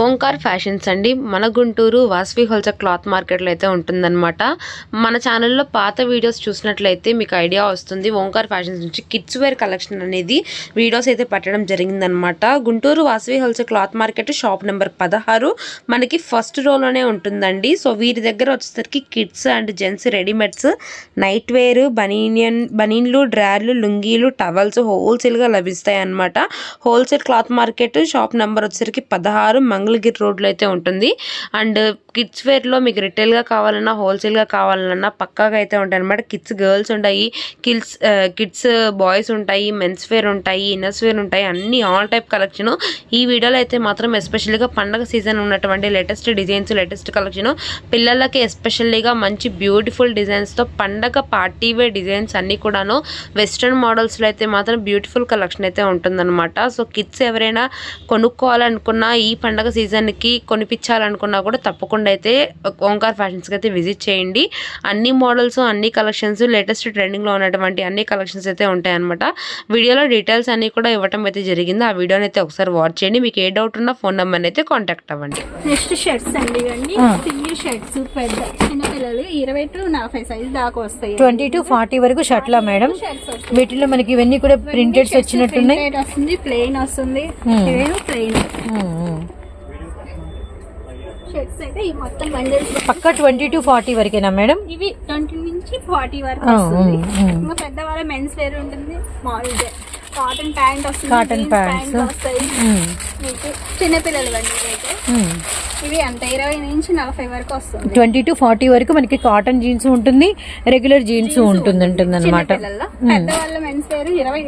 Omkar fashions అండి. మన Guntur Vasavi wholesale cloth మార్కెట్లో అయితే ఉంటుందన్నమాట. మన ఛానల్లో పాత వీడియోస్ చూసినట్లయితే మీకు ఐడియా వస్తుంది. ఓంకార్ ఫ్యాషన్స్ నుంచి కిడ్స్ వేర్ కలెక్షన్ అనేది వీడియోస్ అయితే పెట్టడం జరిగిందనమాట Guntur Vasavi wholesale cloth market shop number పదహారు మనకి ఫస్ట్ రోలోనే ఉంటుందండి. సో వీరి దగ్గర వచ్చేసరికి kids and gents readymades night wear బనీనియన్ బనీన్లు డ్రార్లు లుంగీలు టవల్స్ హోల్సేల్గా లభిస్తాయి అన్నమాట wholesale cloth market shop number వచ్చేసరికి పదహారు మంగళగిరి రోడ్లో అయితే ఉంటుంది. అండ్ కిడ్స్ వేర్లో మీకు రిటైల్గా కావాలన్నా హోల్సేల్గా కావాలన్నా పక్కాగా అయితే ఉంటాయి అనమాట కిడ్స్ గర్ల్స్ ఉంటాయి. కిడ్స్ కిడ్స్ బాయ్స్ ఉంటాయి. మెన్స్ వేర్ ఉంటాయి. ఇన్నర్స్ వేర్ ఉంటాయి. అన్ని ఆల్ టైప్ కలెక్షన్. ఈ వీడియోలో అయితే మాత్రం ఎస్పెషల్గా పండగ సీజన్ ఉన్నటువంటి లేటెస్ట్ డిజైన్స్ లేటెస్ట్ కలెక్షన్. పిల్లలకి ఎస్పెషల్లీగా మంచి బ్యూటిఫుల్ డిజైన్స్తో పండగ పార్టీ వేర్ డిజైన్స్ అన్నీ కూడాను వెస్ట్రన్ మోడల్స్లో అయితే మాత్రం బ్యూటిఫుల్ కలెక్షన్ అయితే ఉంటుందన్నమాట. సో కిడ్స్ ఎవరైనా కొనుక్కోవాలనుకున్నా ఈ పండగ సీజన్కి కొనిపించాలనుకున్నా కూడా తప్పకుండా అయితే ఓంకార్ ఫ్యాషన్స్కి అయితే విజిట్ చేయండి. అన్ని మోడల్స్ అన్ని కలెక్షన్స్ లేటెస్ట్ ట్రెండింగ్లో ఉన్నటువంటి అన్ని కలెక్షన్స్ అయితే ఉంటాయన్నమాట. వీడియోలో డీటెయిల్స్ అన్నీ కూడా ఇవ్వటం అయితే జరిగింది. ఆ వీడియోని అయితే ఒకసారి వాచ్ చేయండి. మీకు ఏ డౌట్ ఉన్నా ఫోన్ నెంబర్ని అయితే కాంటాక్ట్ అవ్వండి. నెక్స్ట్ షర్ట్స్ అండి ఇవన్నీ. సింగిల్ షర్ట్స్ పెద్ద చిన్నపిల్లలు ఇరవై టు నలభై సైజ్ దాకా వస్తాయి. ట్వంటీ టు ఫార్టీ వరకు షర్ట్లా మేడం. వీటిలో మనకి ఇవన్నీ కూడా ప్రింటెడ్స్ వచ్చినట్టున్నాయి. వస్తుంది ప్లెయిన్ వస్తుంది. ప్లెయిన్. షర్ట్స్ అయితే ఈ మొత్తం బండిల్స్ పక్కా ట్వంటీ టు ఫార్టీ వరకేనా మేడం? ఇవి ట్వంటీ నుంచి ఫార్టీ వరకు వస్తుంది. ఇంకా పెద్దవాళ్ళ మెన్స్ వేర్ ఉంటుంది మామూలుగా కాటన్ ప్యాంట్ వస్తుంది pants. pant వస్తాయి. మీకు చిన్నపిల్లలు ఇవైతే ఉమ్. ఇవి అంత ఇరవై నుంచి నలభై వరకు వస్తుంది. ట్వంటీ టు ఫార్టీ వరకు మనకి కాటన్ జీన్స్ ఉంటుంది రెగ్యులర్ జీన్స్ ఉంటుంది. ఉంటుంది అనమాట పెద్దవాళ్ళ మెన్స్ వేర్ ఇరవై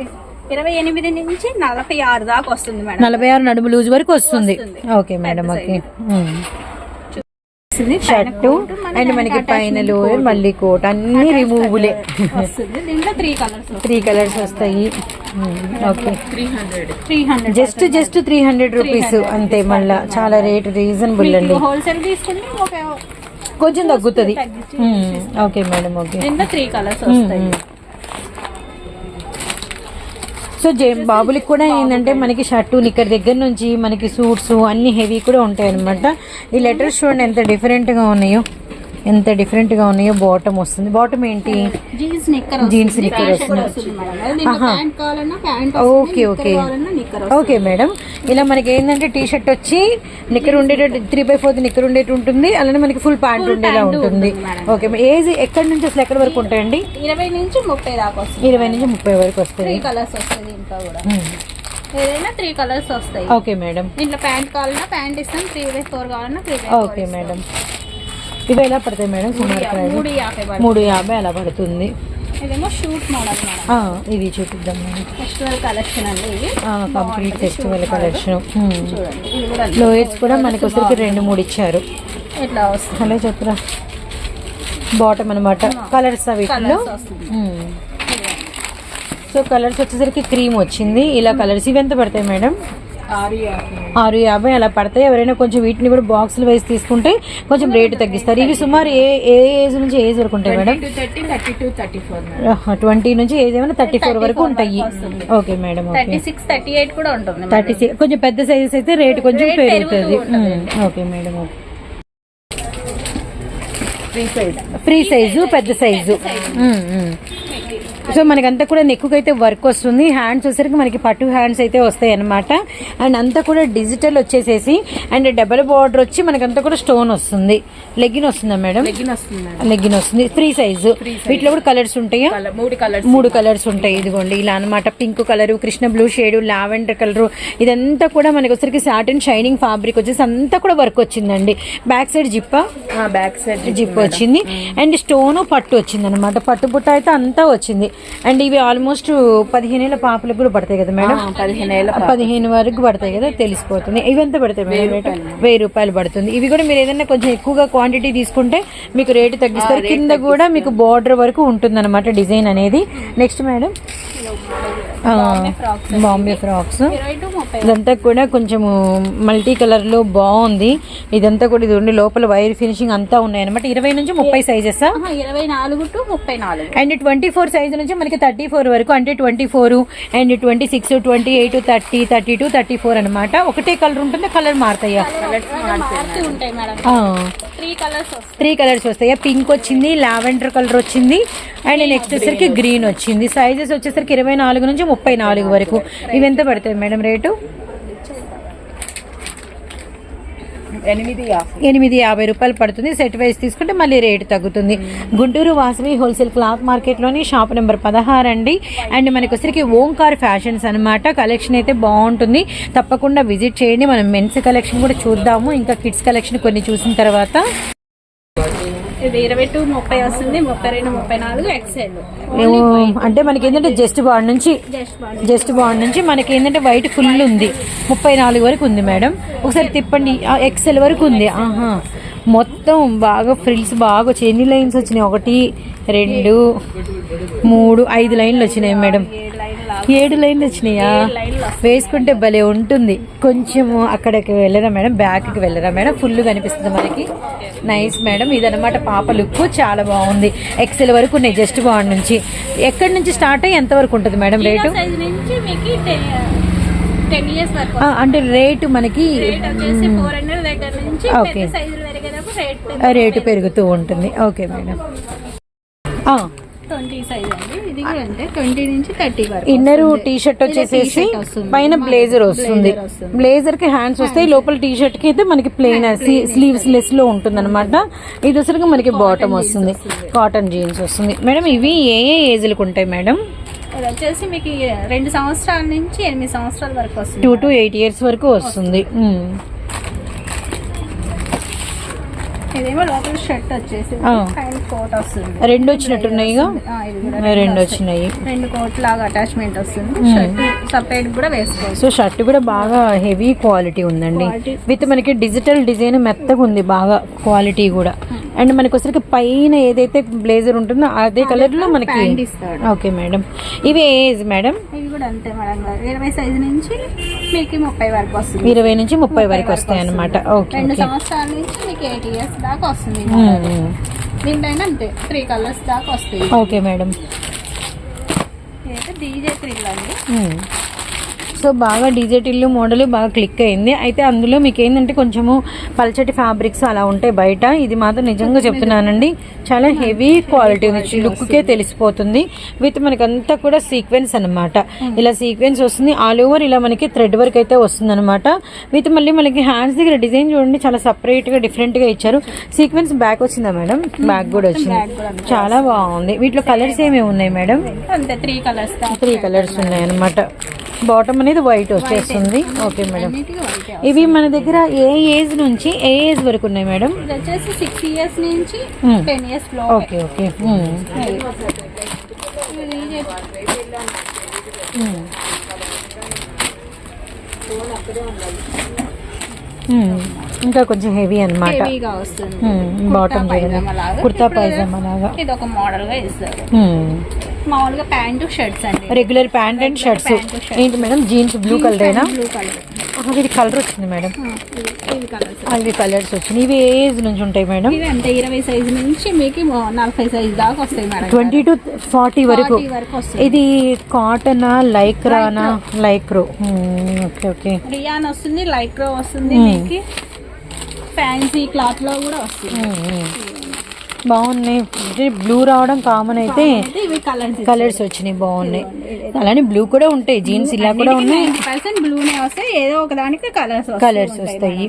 ఇరవై ఎనిమిది నుంచి నలభై ఆరు దాకా వస్తుంది మేడం. నలభై ఆరు నడుము లూజ్ వరకు వస్తుంది. Okay madam okay. వస్తుంది. షర్టు అండ్ మనకి పైన లోయర్. మళ్ళీ కోట్. అన్ని రిమూవబులే త్రీ కలర్స్ వస్తాయి. Okay just just three hundred rupees అంతే మళ్ళా. చాలా రేట్ రీజనబుల్ అండి. హోల్సేల్ తీసుకుంటే కొంచెం తగ్గుతుంది. Okay madam okay three colours వస్తాయి. సో జే బాబులకి కూడా ఏంటంటే మనకి షర్టు నిక్కర్ దగ్గర నుంచి మనకి సూట్స్ అన్ని హెవీ కూడా ఉంటాయి అనమాట ఈ లెటర్స్ చూడండి ఎంత డిఫరెంట్గా ఉన్నాయో. ఎంత డిఫరెంట్గా ఉన్నాయో బాటమ్ వస్తుంది. బాటమ్ ఏంటి? జీన్స్ నిక్కర్ వస్తుంది. Okay okay. Okay madam. ఇలా మనకి ఏంటంటే టీ షర్ట్ వచ్చి నిక్కర్ ఉండేటట్టు త్రీ బై ఫోర్త్ నిక్కర్ ఉండేటి ఉంటుంది. అలానే మనకి ఫుల్ ప్యాంట్ ఉండేలా ఉంటుంది. ఓకే ఏజ్ ఎక్కడి నుంచి అసలు ఎక్కడి వరకు ఉంటాయండి? ఇరవై నుంచి ముప్పై దాకా వస్తుంది ఇరవై నుంచి ముప్పై వరకు వస్తాయి. కలర్స్ వస్తుంది ఇంకా కూడా. ఏదైనా త్రీ కలర్స్ వస్తాయి. Okay madam. దీంట్లో ప్యాంట్ కావాలన్నా ప్యాంట్ ఇస్తాం త్రీ బై ఫోర్ కావాలన్నా త్రీ బై ఓకే మేడం. ఇవి ఎలా పడతాయి మేడం సుమారు మూడు యాభై అలా పడుతుంది. ఇదేమో షూట్ మోడల్ మేడం. ఆ, ఇది చూపిద్దాం మేడం. ఫెస్టివల్ కలెక్షన్ అండి ఇది. Complete festival collection. లోయర్స్ కూడా మనకి వచ్చరికి రెండు మూడు ఇచ్చారు. ఇట్లా వస్తుంది? హలో చెప్పురా? బాటమ్ అనమాట కలర్స్ మ్మ్. సో కలర్స్ వచ్చేసరికి క్రీమ్ వచ్చింది. ఇలా కలర్స్ ఇవి ఎంత పడతాయి మేడం? ఆరు యాభై. అలా పడతాయి ఎవరైనా కొంచెం వీటిని కూడా బాక్సులు వేసి తీసుకుంటే కొంచెం రేటు తగ్గిస్తారు. ఇవి సుమారు ఏ ఏ ఏజ్ నుంచి ఏజ్ వరకు ఉంటాయి మేడం? ట్వంటీ నుంచి ఏజ్ ఏమైనా థర్టీ ఫోర్ వరకు 34 ఉంటాయి. Okay madam okay. Thirty six thirty eight కూడా ఉంటుంది థర్టీ సిక్స్ కొంచెం పెద్ద సైజెస్ అయితే రేట్ కొంచెం పెరుగుతుంది. Okay madam okay. Free size free size పెద్ద సైజు. సో మనకంతా కూడా నెక్కుకి అయితే వర్క్ వస్తుంది. హ్యాండ్స్ వచ్చేసరికి మనకి పట్టు హ్యాండ్స్ అయితే వస్తాయి అనమాట అండ్ అంతా కూడా డిజిటల్ వచ్చేసేసి అండ్ డబల్ బార్డర్ వచ్చి మనకంతా కూడా స్టోన్ వస్తుంది. లెగ్గిన్ వస్తుందా మేడం లెగ్గిన్ వస్తుంది మేడం లెగ్గిన్ వస్తుంది. ఫ్రీ సైజు వీటిలో కూడా కలర్స్ ఉంటాయా? మూడు కలర్స్ మూడు కలర్స్ ఉంటాయి. ఇదిగోండి ఇలా అన్నమాట. Pink colour Krishna blue shade lavender colour ఇదంతా కూడా మనకి వచ్చరికి సాటిన్ షైనింగ్ ఫ్యాబ్రిక్ వచ్చేసి అంతా కూడా వర్క్ వచ్చిందండి. బ్యాక్ సైడ్ జిప్పా బ్యాక్ సైడ్ జిప్ వచ్చింది. అండ్ స్టోన్ పట్టు వచ్చింది అనమాట పట్టు బుట్ట అయితే అంతా వచ్చింది. అండ్ ఇవి ఆల్మోస్ట్ పదిహేనేళ్ళ పాపలకు కూడా పడతాయి కదా మేడం? పదిహేను ఏళ్ళ పదిహేను వరకు పడతాయి కదా తెలిసిపోతుంది. ఇవి ఎంత పడతాయి మేడం వెయ్యి రూపాయలు. పడుతుంది. ఇవి కూడా మీరు ఏదైనా కొంచెం ఎక్కువగా క్వాంటిటీ తీసుకుంటే మీకు రేటు తగ్గిస్తారు. కింద కూడా మీకు బార్డర్ వరకు ఉంటుంది డిజైన్ అనేది. Next madam. బాంబే ఫ్రాక్స్ ఇదంతా కూడా కొంచెము మల్టీ కలర్లో బాగుంది. ఇదంతా కూడా ఇది ఉండి లోపల వైర్ ఫినిషింగ్ అంతా ఉన్నాయి అనమాట ఇరవై నుంచి ముప్పై సైజెస్ ఇరవై నాలుగు టు ముప్పై నాలుగు. అండ్ ట్వంటీ ఫోర్ సైజ్ నుంచి మనకి థర్టీ ఫోర్ వరకు అంటే twenty four and twenty six twenty eight thirty thirty two thirty four అనమాట ఒకటే కలర్ ఉంటుంది కలర్ మారుతాయా త్రీ కలర్స్ వస్తాయా. పింక్ వచ్చింది లావెండర్ కలర్ వచ్చింది అండ్ నెక్స్ట్ వచ్చేసరికి గ్రీన్ వచ్చింది. సైజెస్ వచ్చేసరికి ఇరవై నాలుగు నుంచి ముప్పై నాలుగు వరకు. ఇవి ఎంత పడుతుంది మేడం రేటు? ఎనిమిది యాభై రూపాయలు పడుతుంది. సెట్ వైజ్ తీసుకుంటే మళ్ళీ రేటు తగ్గుతుంది. గుంటూరు వాసవి హోల్సేల్ క్లాత్ మార్కెట్లోని షాప్ నెంబర్ పదహారు అండి. అండ్ మనకి వచ్చరికి ఓంకార్ ఫ్యాషన్స్ అనమాట కలెక్షన్ అయితే బాగుంటుంది. తప్పకుండా విజిట్ చేయండి. మనం మెన్స్ కలెక్షన్ కూడా చూద్దాము. ఇంకా కిడ్స్ కలెక్షన్ కొన్ని చూసిన తర్వాత. ఇరవై టు ముప్పై వస్తుంది ముప్పై రెండు ముప్పై నాలుగు ఎక్సెల్ అంటే మనకి ఏంటంటే జస్ట్ బాడ్ నుంచి జస్ట్ బాడ్ నుంచి మనకి ఏంటంటే వైట్ ఫుల్ ఉంది. ముప్పై నాలుగు వరకు ఉంది మేడం. ఒకసారి తిప్పండి. ఎక్సెల్ వరకు ఉంది. ఆహా. మొత్తం బాగా ఫ్రిల్స్ బాగా వచ్చాయి. ఎన్ని లైన్స్ వచ్చినాయి? ఒకటి రెండు మూడు ఐదు లైన్లు వచ్చినాయి మేడం. ఏడు లైన్లు వచ్చినాయా? వేసుకుంటే భలే ఉంటుంది. కొంచెం అక్కడికి వెళ్ళరా మేడం? బ్యాక్కి వెళ్ళరా మేడం? ఫుల్ కనిపిస్తుంది మనకి. Nice madam. ఇదన్నమాట పాప లుక్. చాలా బాగుంది. ఎక్సెల్ వరకు ఉన్నాయి జస్ట్ బాగుంది నుంచి. ఎక్కడి నుంచి స్టార్ట్ అయ్యి ఎంత వరకు ఉంటుంది మేడం రేటు? అంటే రేటు మనకి ఓకే. రేట్ పెరుగుతూ ఉంటుంది. Okay madam. ట్వంటీ సైజ్ కూడా అంతే ట్వంటీ నుంచి థర్టీ వరకు ఇన్నర్. టీ షర్ట్ వచ్చేసేసి. పైన బ్లేజర్ వస్తుంది. బ్లేజర్కి హ్యాండ్స్ వస్తాయి లోపల టీ షర్ట్కి అయితే మనకి ప్లెయిన్ స్లీవ్స్ లెస్లో ఉంటుంది అనమాట ఇది వచ్చరికి మనకి బాటమ్ వస్తుంది. కాటన్ జీన్స్ వస్తుంది. మేడం ఇవి ఏ ఏ ఏజ్లకు ఉంటాయి మేడం ఇది వచ్చేసి మీకు రెండు సంవత్సరాల నుంచి ఎనిమిది సంవత్సరాల వరకు వస్తుంది. టూ టు ఎయిట్ ఇయర్స్ వరకు వస్తుంది. ఇదేమో లోపల షర్ట్ వచ్చేసి. పైన కోట్ వస్తుంది. రెండు కూడా రెండు వచ్చినాయి. రెండు కోట్ లాగా అటాచ్మెంట్ వస్తుంది. షర్ట్ సపరేట్ కూడా వేసుకోవచ్చు. సో షర్ట్ కూడా బాగా హెవీ క్వాలిటీ ఉందండి. విత్ మనకి డిజిటల్ డిజైన్ మెత్తగా ఉంది బాగా క్వాలిటీ కూడా. అండ్ మనకి వచ్చరికి పైన ఏదైతే బ్లేజర్ ఉంటుందో అదే కలర్లో మనకి ఓకే మేడం. ఇవి ఏజ్ మేడం? ఇవి కూడా అంతే మేడం ఇరవై సైజ్ నుంచి మీకు ముప్పై వరకు వస్తుంది. ఇరవై నుంచి ముప్పై వరకు వస్తాయి అనమాట ఓకే రెండు సంవత్సరాల నుంచి మీకు ఎయిట్ ఇయర్స్ దాకా వస్తుంది. దీంట్లో అంతే త్రీ కలర్స్ దాకా వస్తాయి. Okay madam. అయితే డీజే త్రిల్ అండి. సో బాగా డిజిటల్ మోడల్ బాగా క్లిక్ అయింది. అయితే అందులో మీకు ఏంటంటే కొంచెము పల్చటి ఫ్యాబ్రిక్స్ అలా ఉంటాయి బయట. ఇది మాత్రం నిజంగా చెప్తున్నానండి. చాలా హెవీ క్వాలిటీ ఉంది. లుక్కే తెలిసిపోతుంది. విత్ మనకి అంతా కూడా సీక్వెన్స్ అన్నమాట. ఇలా సీక్వెన్స్ వస్తుంది. ఆల్ ఓవర్ ఇలా మనకి థ్రెడ్ వర్క్ అయితే వస్తుంది అనమాట విత్ మళ్ళీ మనకి హ్యాండ్స్ దగ్గర డిజైన్ చూడండి. చాలా సపరేట్గా డిఫరెంట్గా ఇచ్చారు. సీక్వెన్స్ బ్యాక్ వచ్చిందా మేడం? బ్యాక్ కూడా వచ్చింది. చాలా బాగుంది. వీటిలో కలర్స్ ఏమేమి ఉన్నాయి madam? Three colours three colours ఉన్నాయి అనమాట బాటమ్ అనేది వైట్ వచ్చేస్తుంది ఓకే మేడం ఇవి మన దగ్గర ఏ ఏజ్ నుంచి ఏ ఏజ్ వరకు ఉన్నాయి మేడం వచ్చేసి సిక్స్ ఇయర్స్ నుంచి Hmm. టెన్ ఇయర్స్లో ఓకే ఓకే. మ్మ్. మ్మ్. ఇంకా కొంచెం హెవీ అనమాట బాటమ్. కుర్తా పైజామా లాగా ఇది ఒక మోడల్గా ఇస్తారు. మామూలుగా ప్యాంటు షర్ట్స్ అండి. Regular pant and shirts. ఏంటి మేడం? జీన్స్ బ్లూ కలరేనా బ్లూ కలర్ ఇది కలర్ వచ్చింది మేడం. అవి కలర్స్ వచ్చినాయి ఇవి ఏ ఏజ్ నుంచి ఉంటాయి మేడం? ఇవి అంతే ఇరవై సైజ్ నుంచి మీకు నలభై సైజ్ దాకా వస్తాయి మేడం. ట్వంటీ టు ఫార్టీ వరకు. 40 వరకు వస్తుంది. ఇది కాటన్ లైక్రానా? లైక్రో. Okay okay. రియాన్ వస్తుంది లైక్రో వస్తుంది మీకు. ఫ్యాన్సీ క్లాత్లో కూడా వస్తుంది. బాగున్నాయి. బ్లూ రావడం కామన్ అయితే కలర్స్ వచ్చినాయి బాగున్నాయి. అలానే బ్లూ కూడా ఉంటాయి జీన్స్ ఇలా కూడా ఉన్నాయి. బ్లూనే వస్తాయి ఏదో ఒక దానికి కలర్స్ కలర్స్ వస్తాయి.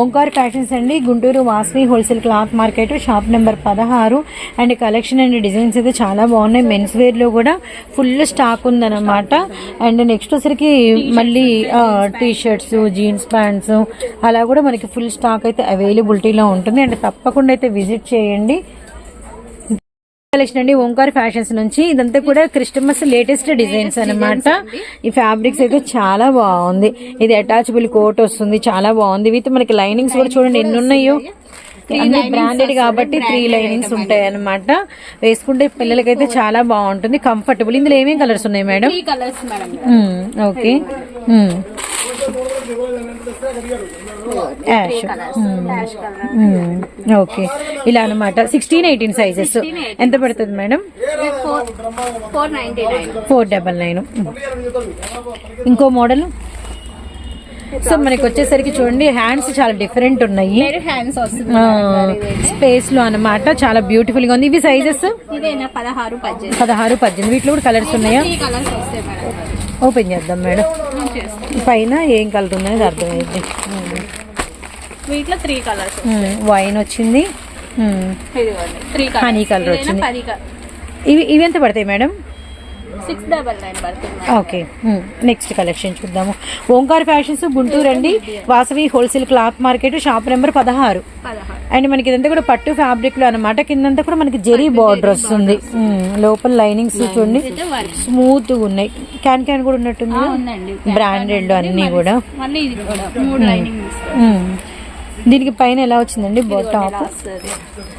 ఓంకార్ ఫ్యాషన్స్ అండి Guntur Vasavi wholesale cloth market shop number పదహారు. అండ్ కలెక్షన్ అండ్ డిజైన్స్ అయితే చాలా బాగున్నాయి. మెన్స్ వేర్లో కూడా ఫుల్ స్టాక్ ఉందన్నమాట. అండ్ నెక్స్ట్ వచ్చరికి మళ్ళీ టీ షర్ట్స్ జీన్స్ ప్యాంట్స్ అలా కూడా మనకి ఫుల్ స్టాక్ అయితే అవైలబిలిటీలో ఉంటుంది. అండ్ తప్పకుండా అయితే విజిట్ చేయండి. కలెక్షన్ అండి ఓంకార్ ఫ్యాషన్స్ నుంచి. ఇదంతా కూడా క్రిస్టమస్ లేటెస్ట్ డిజైన్స్ అన్నమాట. ఈ ఫ్యాబ్రిక్స్ అయితే చాలా బాగుంది. ఇది అటాచబుల్ కోట్ వస్తుంది చాలా బాగుంది. విత్ మనకి లైనింగ్స్ కూడా చూడండి ఎన్ని ఉన్నాయో అన్ని బ్రాండెడ్ కాబట్టి త్రీ లైనింగ్స్ ఉంటాయి అన్నమాట. వేసుకుంటే పిల్లలకైతే చాలా బాగుంటుంది. కంఫర్టబుల్ ఇందులో ఏమేం కలర్స్ ఉన్నాయి madam? Okay. Ash dash colour మ్మ్, ఓకే ఇలా అనమాట సిక్స్టీన్ ఎయిటీన్ సైజెస్ ఎంత పడుతుంది మేడం? ఫోర్ డబల్ నైన్ ఇంకో మోడల్? సో మనకి వచ్చేసరికి చూడండి హ్యాండ్స్ చాలా డిఫరెంట్ ఉన్నాయి. స్పేస్లో అన్నమాట. చాలా బ్యూటిఫుల్గా ఉంది. ఇవి సైజెస్ పదహారు పద్దెనిమిది. వీటిలో కూడా కలర్స్ ఉన్నాయా? ఓపెన్ చేద్దాం మేడం. పైన ఏం కలర్ ఉన్నది అర్థమైంది. వీటిలో త్రీ కలర్స్ వైన్ వచ్చింది. త్రీ Honey colour ఇదైనా వచ్చింది. ఇవి ఇవి ఎంత పడతాయి మేడం సిక్స్ డబల్ నైన్ పడుతుంది ఓకే నెక్స్ట్ కలెక్షన్ చూద్దాము. ఓంకార్ ఫ్యాషన్స్ గుంటూరు అండి Vasavi wholesale cloth market shop number పదహారు. అండ్ మనకి ఇదంతా కూడా పట్టు ఫ్యాబ్రిక్లో అనమాట కిందంతా కూడా మనకి జెరీ బార్డర్ వస్తుంది. మ్మ్. లోపల లైనింగ్స్ చూడండి. స్మూత్ ఉన్నాయి. క్యాన్ క్యాన్ కూడా ఉన్నట్టుంది బ్రాండెడ్ అన్ని కూడా. దీనికి పైన ఎలా వచ్చిందండి టాప్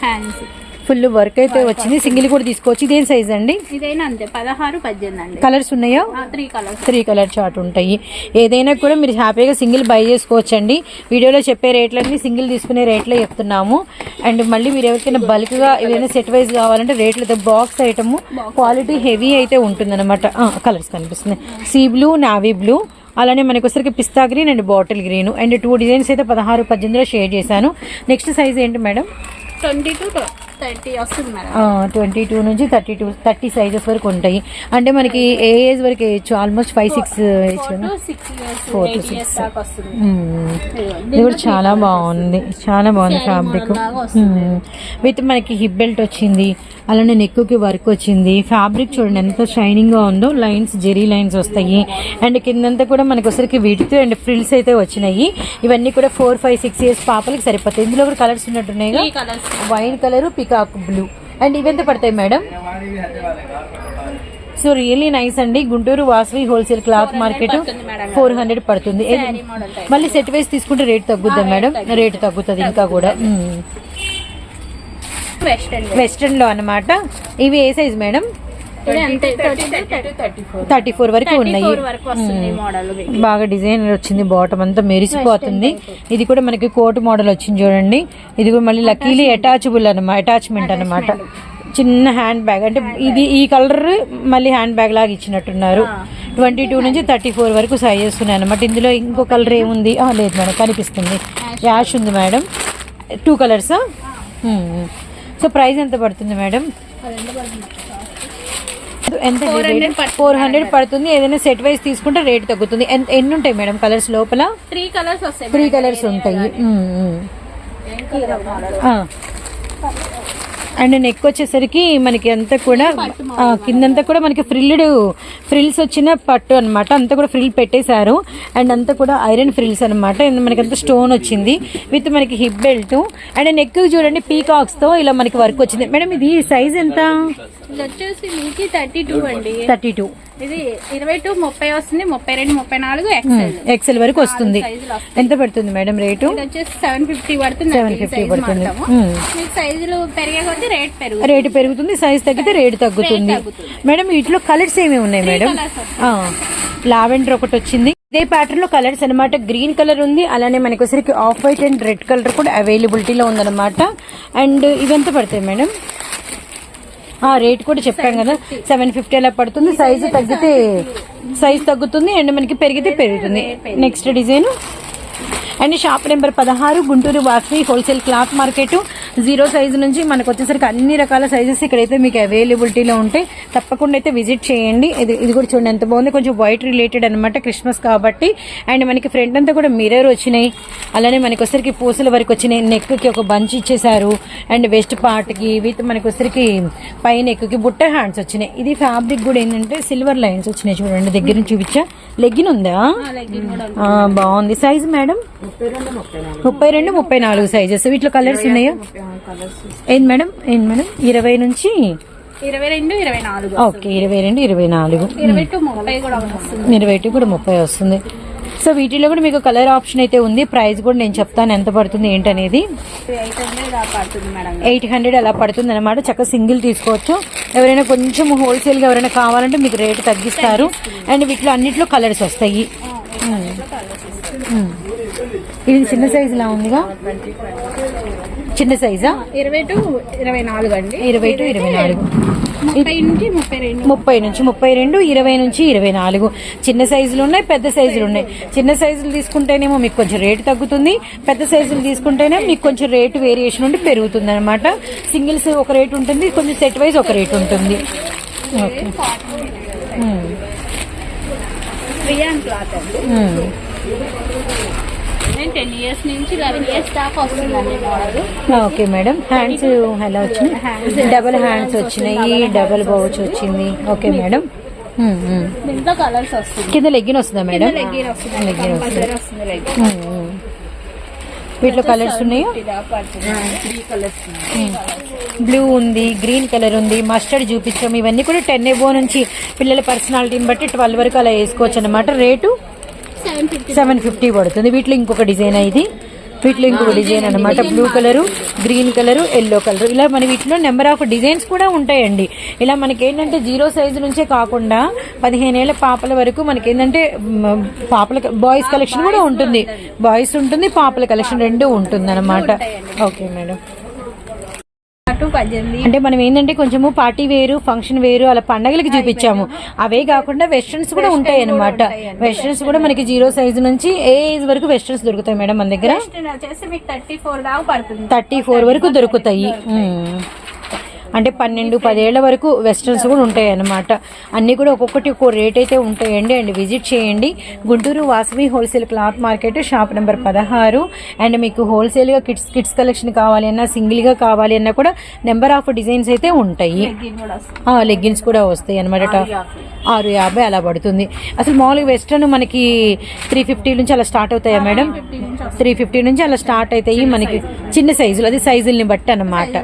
హ్యాండ్స్ ఫుల్ వర్క్ అయితే వచ్చింది. సింగిల్ కూడా తీసుకోవచ్చు. ఇదేం సైజ్ అండి? ఇదైనా అంతే. పదహారు పద్దెనిమిది అండి. కలర్స్ ఉన్నాయా? Three colours three colour chart ఉంటాయి. ఏదైనా కూడా మీరు హ్యాపీగా సింగిల్ బై చేసుకోవచ్చండి. వీడియోలో చెప్పే రేట్లన్నీ సింగిల్ తీసుకునే రేట్లే చెప్తున్నాము. అండ్ మళ్ళీ మీరు ఎవరికైనా బల్క్గా ఏదైనా సెట్ వైజ్ కావాలంటే రేట్లు బాక్స్ ఐటమ్ క్వాలిటీ హెవీ అయితే ఉంటుందన్నమాట. కలర్స్ కనిపిస్తుంది సీ బ్లూ నావీ బ్లూ అలానే మనకు వచ్చరికి pista green and bottle green and two designs అయితే పదహారు పద్దెనిమిదిలో షేర్ చేశాను. నెక్స్ట్ సైజ్ ఏంటి మేడం ట్వంటీ టు థర్టీ వస్తుంది మేడం. ట్వంటీ టూ నుంచి థర్టీ టూ థర్టీ సైజెస్ వరకు ఉంటాయి. అంటే మనకి ఏ ఏజ్ వరకు వేయచ్చు ఆల్మోస్ట్ ఫైవ్ సిక్స్ వేయచ్చు కదా? సిక్స్. ఇది కూడా చాలా బాగుంది. చాలా బాగుంది ఫ్యాబ్రిక్. విత్ మనకి హిప్ బెల్ట్ వచ్చింది అలానే నెక్కి వర్క్ వచ్చింది. ఫ్యాబ్రిక్ చూడండి ఎంత షైనింగ్గా ఉందో. లైన్స్ జెరీ లైన్స్ వస్తాయి. అండ్ కిందంతా కూడా మనకి ఒకసారికి విడ్త్ అండ్ ఫ్రిల్స్ అయితే వచ్చినాయి. ఇవన్నీ కూడా ఫోర్ ఫైవ్ సిక్స్ ఇయర్స్ పాపలకి సరిపోతాయి. ఇందులో కూడా కలర్స్ ఉన్నట్టున్నాయి wine colour peacock blue and ఇవెంత పడతాయి మేడం సో రియల్లీ నైస్ అండి. Guntur Vasavi wholesale cloth market. Four hundred పడుతుంది. మళ్ళీ సెట్ వైస్ తీసుకుంటే రేట్ తగ్గుద్దా మేడం రేట్ తగ్గుతుంది. ఇంకా కూడా. వెస్టర్న్లో అన్నమాట. ఇవి ఏ సైజ్ మేడం థర్టీ ఫోర్ వరకు ఉన్నాయి. బాగా డిజైన్ వచ్చింది బాటమ్ అంతా మెరిసిపోతుంది. ఇది కూడా మనకి కోట్ మోడల్ వచ్చింది చూడండి. ఇది కూడా మళ్ళీ లక్కీలీ అటాచబుల్ అనమాట అటాచ్మెంట్ అన్నమాట. చిన్న హ్యాండ్ బ్యాగ్ అంటే ఇది ఈ కలర్ మళ్ళీ హ్యాండ్ బ్యాగ్ లాగా ఇచ్చినట్టున్నారు. ట్వంటీ టూ నుంచి థర్టీ ఫోర్ వరకు సైజెస్ ఉన్నాయి అనమాట ఇందులో ఇంకో కలర్ ఏముంది? లేదు మేడం కనిపిస్తుంది. యాష్ ఉంది మేడం. టూ కలర్సా సో ప్రైస్ ఎంత పడుతుంది మేడం? ఎంత ఫోర్ హండ్రెడ్ పడుతుంది. ఏదైనా సెట్ వైజ్ తీసుకుంటే రేట్ తగ్గుతుంది. ఎన్- ఎన్ని ఉంటాయి మేడం కలర్స్ లోపల? త్రీ కలర్స్ వస్తాయి త్రీ కలర్స్ ఉంటాయి. అండ్ నెక్ వచ్చేసరికి మనకి అంతా కూడా కిందంతా కూడా మనకి ఫ్రిల్డ్ ఫ్రిల్స్ వచ్చిన పట్టు అన్నమాట. అంతా కూడా ఫ్రిల్ పెట్టేశారు. అండ్ అంతా కూడా ఐరన్ ఫ్రిల్స్ అనమాట మనకి అంతా స్టోన్ వచ్చింది. విత్ మనకి హిప్ బెల్ట్. అండ్ నెక్ చూడండి పీకాక్స్తో ఇలా మనకి వర్క్ వచ్చింది. మేడం ఇది సైజ్ ఎంత? వచ్చేసి మీకు థర్టీ టూ అండి. Thirty two. ఇది ఇరవై టూ ముప్పై వస్తుంది ముప్పై రెండు ముప్పై నాలుగు ఎక్సెల్ ఎక్సెల్ వరకు వస్తుంది. ఎంత పడుతుంది మేడం రేటు? వచ్చేసి సెవెన్ ఫిఫ్టీ పడుతుంది. 750 పడుతుంది. మాత్రము. మ్మ్. మీకు సైజులు పెరిగే కొద్దీ రేట్ పెరుగుతుంది. రేటు పెరుగుతుంది సైజ్ తగ్గితే రేటు తగ్గుతుంది. మేడం వీటిలో కలర్స్ ఏమి ఉన్నాయి మేడం? లావెండర్ ఒకటి వచ్చింది. ఇదే ప్యాటర్న్లో కలర్స్ అన్నమాట. గ్రీన్ కలర్ ఉంది. అలానే మనకి వచ్చరికి off white and red colour కూడా అవైలబిలిటీలో ఉందన్నమాట. అండ్ ఇవెంత పడతాయి మేడం? రేట్ కూడా చెప్పాం కదా. సెవెన్ ఫిఫ్టీ అలా పడుతుంది. సైజు తగ్గితే సైజ్ తగ్గుతుంది. అండ్ మనకి పెరిగితే పెరుగుతుంది. Next design and shop number పదహారు Guntur Vasavi wholesale cloth market. Zero size నుంచి మనకు వచ్చేసరికి అన్ని రకాల సైజెస్ ఇక్కడైతే మీకు అవైలబిలిటీలో ఉంటాయి. తప్పకుండా అయితే విజిట్ చేయండి. ఇది ఇది కూడా చూడండి ఎంత బాగుంది. కొంచెం వైట్ రిలేటెడ్ అనమాట క్రిస్మస్ కాబట్టి. అండ్ మనకి ఫ్రంట్ అంతా కూడా మిర్రర్ వచ్చినాయి. అలానే మనకి వచ్చరికి పూసల వరకు వచ్చినాయి. నెక్కి ఒక బంచ్ ఇచ్చేసారు అండ్ వెస్ట్ పార్ట్కి విత్ మనకి వచ్చరికి పై నెక్కి బుట్ట హ్యాండ్స్ వచ్చినాయి. ఇది ఫ్యాబ్రిక్ కూడా ఏంటంటే సిల్వర్ లైన్స్ వచ్చినాయి చూడండి. దగ్గర నుంచి చూపించా. లెగ్గిన్ ఉందా? బాగుంది. Size madam? ముప్పై రెండు ముప్పై నాలుగు. సైజెస్ వీటిలో కలర్స్ ఉన్నాయా? ఏంది మేడం? ఏంది మేడం? ఇరవై నుంచి? ఇరవై రెండు ఇరవై నాలుగు ఓకే ఇరవై రెండు ఇరవై నాలుగు. ఇరవై టు కూడా ముప్పై వస్తుంది. సో వీటిలో కూడా మీకు కలర్ ఆప్షన్ అయితే ఉంది. ప్రైస్ కూడా నేను చెప్తాను. ఎంత పడుతుంది ఏంటనేది? ఎయిట్ హండ్రెడ్ అలా పడుతుంది అనమాట చక్కగా సింగిల్ తీసుకోవచ్చు. ఎవరైనా కొంచెం హోల్సేల్గా ఎవరైనా కావాలంటే మీకు రేటు తగ్గిస్తారు. అండ్ వీటిలో అన్నిట్లో కలర్స్ వస్తాయి. ఇది చిన్న సైజులా ఉందిగా? చిన్న సైజా ఇరవై టు ఇరవై నాలుగు అండి. ఇరవై టు ఇరవై నాలుగు. ముప్పై నుంచి ముప్పై రెండు. ముప్పై నుంచి ముప్పై రెండు ఇరవై నుంచి ఇరవై నాలుగు. చిన్న సైజులు ఉన్నాయి పెద్ద సైజులు ఉన్నాయి. చిన్న సైజులు తీసుకుంటేనేమో మీకు కొంచెం రేటు తగ్గుతుంది. పెద్ద సైజులు తీసుకుంటేనే మీకు కొంచెం రేటు వేరియేషన్ ఉండి పెరుగుతుంది అనమాట సింగిల్స్ ఒక రేటు ఉంటుంది కొంచెం సెట్ వైజ్ ఒక రేటు ఉంటుంది. ఓకే క్లాత్ మ్మ్. నేను టెన్ ఇయర్స్ నుంచి లెవెన్ ఇయర్స్ దాకా వస్తుందండి మోడల్ ఓకే మేడం. హ్యాండ్స్ ఎలా వచ్చినాయి? డబల్ హ్యాండ్స్ వచ్చినాయి. డబల్ బౌచ్ వచ్చింది. Okay madam. మ్మ్, మ్మ్. దీంట్లో కలర్స్ వస్తుంది కింద లెగ్గిన్ వస్తుందా మేడం? లెగ్గిన్ వస్తుంది. Legging legging. వీటిలో కలర్స్ ఉన్నాయా? బ్లూ ఉంది గ్రీన్ కలర్ ఉంది మస్టర్డ్ చూపించాము. ఇవన్నీ కూడా టెన్ ఎబో నుంచి పిల్లల పర్సనాలిటీని బట్టి ట్వెల్వ్ వరకు అలా వేసుకోవచ్చు అనమాట రేటు సెవెన్ ఫిఫ్టీ పడుతుంది. వీటిలో ఇంకొక డిజైన్ ఇది. వీటిలో ఇంకొక డిజైన్ అనమాట blue colour green colour yellow colour ఇలా మన వీటిలో నెంబర్ ఆఫ్ డిజైన్స్ కూడా ఉంటాయండి. ఇలా మనకి ఏంటంటే జీరో సైజు నుంచే కాకుండా పదిహేను ఏళ్ళ పాపల వరకు మనకి ఏంటంటే పాపల బాయ్స్ కలెక్షన్ కూడా ఉంటుంది. బాయ్స్ ఉంటుంది. పాపల కలెక్షన్ రెండు ఉంటుంది అనమాట ఓకే మేడం అటు పద్దెనిమిది. అంటే మనం ఏంటంటే కొంచెము పార్టీ వేరు ఫంక్షన్ వేరు అలా పండగలకి చూపించాము. అవే కాకుండా వెస్ట్రన్స్ కూడా ఉంటాయి అనమాట వెస్ట్రన్స్ కూడా మనకి జీరో సైజు నుంచి ఏ ఏజ్ వరకు వెస్ట్రన్స్ దొరుకుతాయి మేడం మన దగ్గర? థర్టీ ఫోర్ వరకు దొరుకుతాయి. అంటే పన్నెండు పదేళ్ళ వరకు వెస్ట్రన్స్ కూడా ఉంటాయి అన్నమాట అన్నీ కూడా ఒక్కొక్కటి ఒక్కో రేట్ అయితే ఉంటాయండి. అండ్ విజిట్ చేయండి. Guntur Vasavi wholesale cloth market shop number పదహారు. అండ్ మీకు హోల్సేల్గా కిడ్స్ కిడ్స్ కలెక్షన్ కావాలి అన్నా సింగిల్గా కావాలి అన్నా కూడా నెంబర్ ఆఫ్ డిజైన్స్ అయితే ఉంటాయి. లెగ్గిన్స్ కూడా వస్తాయి అనమాట ఆరు యాభై. అలా పడుతుంది. అసలు మామూలుగా వెస్ట్రన్ మనకి త్రీ ఫిఫ్టీ నుంచి అలా స్టార్ట్ అవుతాయా మేడం? త్రీ ఫిఫ్టీ నుంచి అలా స్టార్ట్ అవుతాయి మనకి. చిన్న సైజులు అది సైజుల్ని బట్టి అన్నమాట.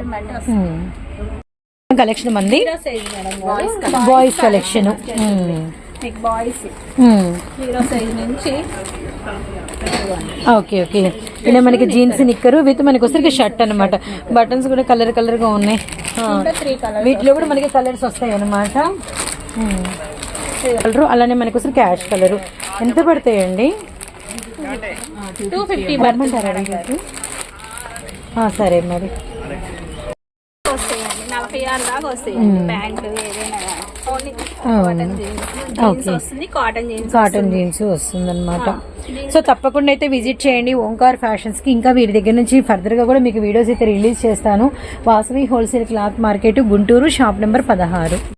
కలెక్షన్ మంది. Boys boys collection boys zero size నుంచి. ఓకే ఓకే ఇలా మనకి జీన్స్ నిక్కరు విత్ మనకి వస్తే షర్ట్ అన్నమాట. బటన్స్ కూడా కలర్ కలర్గా ఉన్నాయి. కలర్ వీటిలో కూడా మనకి కలర్స్ వస్తాయి అన్నమాట. కలర్ అలానే మనకి వస్తే క్యాష్ కలర్ ఎంత పడతాయండి? టూ ఫిఫ్టీ సరే మరి. దాకా వస్తాయి. ప్యాంట్ ఏదైనా. Cotton jeans. వస్తుంది కాటన్ జీన్స్ కాటన్ జీన్స్ వస్తుందన్నమాట. సో తప్పకుండా అయితే విజిట్ చేయండి ఓంకార్ ఫ్యాషన్స్కి. ఇంకా వీరి దగ్గర నుంచి ఫర్దర్గా కూడా మీకు వీడియోస్ అయితే రిలీజ్ చేస్తాను. Vasavi wholesale cloth market Guntur shop number పదహారు.